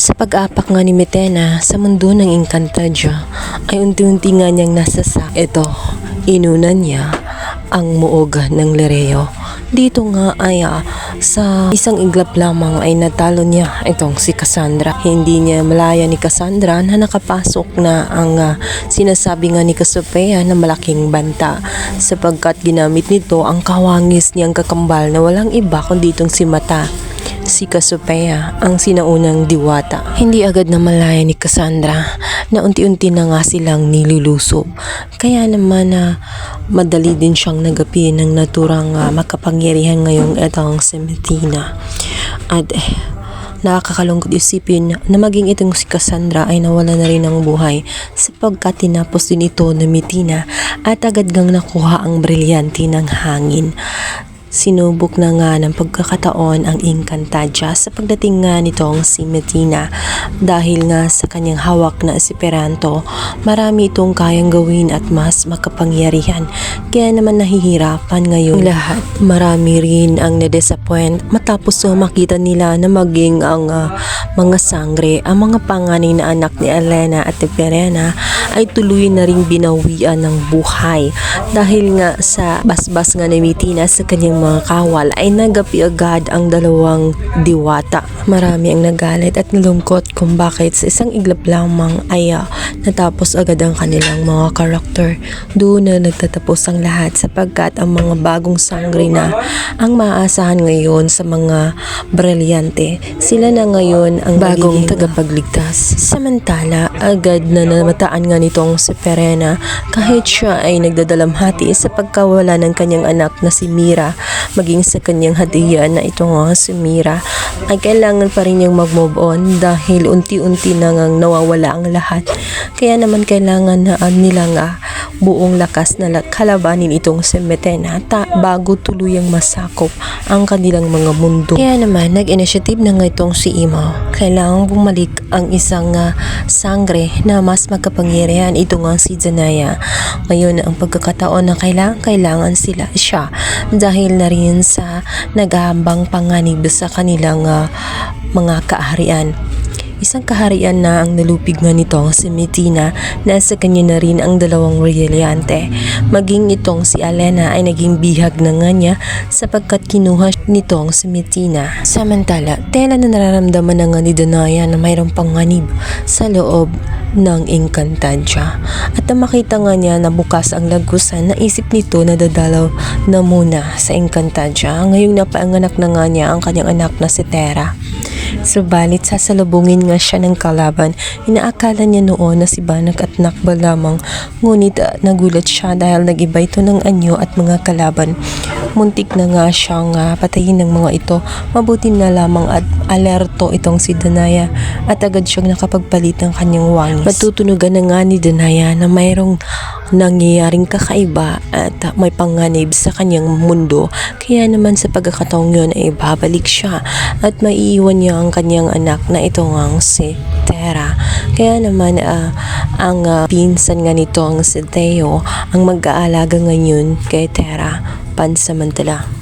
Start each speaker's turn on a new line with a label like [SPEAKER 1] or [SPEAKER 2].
[SPEAKER 1] Sa pag-apak nga ni Metena sa mundo ng Encantadia ay unti-unti nga niyang nasasa. Ito, inunan niya ang muog ng Lereo. Dito nga ay sa isang iglap lamang ay natalo niya itong si Cassandra. Hindi niya malaya ni Cassandra na nakapasok na ang ah, sinasabi nga ni Cassiopeia na malaking banta sapagkat ginamit nito ang kawangis niyang kakambal na walang iba kundi itong si Mata si Cassiopeia ang sinaunang diwata. Hindi agad na malaya ni Cassandra na unti-unti na nga silang nilulusob. Kaya naman na madali din siyang nagapi ng naturang ah, makapangyarihan ngayong etong si Metina. At eh, Nakakakalungkot isipin na maging itong si Cassandra ay nawala na rin ng buhay sapagkat tinapos din ito na mitina at agad gang nakuha ang brilyante ng hangin. Sinubok na nga ng pagkakataon ang Encantadia sa pagdating nga nitong si Metina dahil nga sa kanyang hawak na Esperanto, marami itong kayang gawin at mas makapangyarihan. Kaya naman nahihirapan ngayon lahat. Marami rin ang na-disappoint matapos uh, makita nila na maging ang uh, mga sangre, ang mga panganay na anak ni Elena at ni Perena ay tuloy na ring binawian ng buhay dahil nga sa basbas nga ni Mitina sa kanyang mga kawal ay nagapi agad ang dalawang diwata. Marami ang nagalit at nalungkot kung bakit sa isang iglap lamang ay ah, natapos agad ang kanilang mga karakter. Doon na nagtatapos ang lahat sapagkat ang mga bagong sangre na ang maaasahan ngayon sa mga brilyante. Sila na ngayon ang bagong tagapagligtas. Samantala, agad na namataan nga nitong si Perena kahit siya ay nagdadalamhati sa pagkawala ng kanyang anak na si Mira maging sa kanyang hadiah na ito nga si Mira ay kailangan pa rin niyang mag-move on dahil unti-unti na ngang nawawala ang lahat. Kaya naman kailangan na ah, nila nga buong lakas na la- kalabanin itong si Metena ta bago tuluyang masakop ang kanilang mga mundo. Kaya naman nag-initiative na nga itong si Imo. Kailangan bumalik ang isang ah, sangre na mas magkapangyarihan ito nga si Zanaya. Ngayon ang pagkakataon na kailangan kailangan sila siya dahil na rin sa nagahambang panganib sa kanilang ah, mga kaharian. Isang kaharian na ang nalupig nga nitong si Metina nasa kanya na rin ang dalawang brilyante. Maging itong si Alena ay naging bihag na nga niya sapagkat kinuha nitong si Metina. Samantala, tela na nararamdaman na nga ni Danaya na mayroong panganib sa loob ng Encantadia. At na makita nga niya na bukas ang lagusan, naisip nito na dadalaw na muna sa Encantadia. Ngayong napaanganak na nga niya ang kanyang anak na si Terra. Subalit sasalubungin nga siya ng kalaban. Inaakala niya noon na si Banak at Nakba lamang. Ngunit ah, nagulat siya dahil nagiba ito ng anyo at mga kalaban. Muntik na nga siyang ah, patayin ng mga ito. Mabuti na lamang at alerto itong si Danaya at agad siyang nakapagpalit ng kanyang wangis. Matutunugan na nga ni Danaya na mayroong nangyayaring kakaiba at may panganib sa kanyang mundo. Kaya naman sa pagkakataong yun ay babalik siya at maiiwan niya ang kanyang anak na ito ngang si Tera. Kaya naman ah, ang ah, pinsan nga nito ang si Theo ang mag-aalaga ngayon kay Tera pansamantala.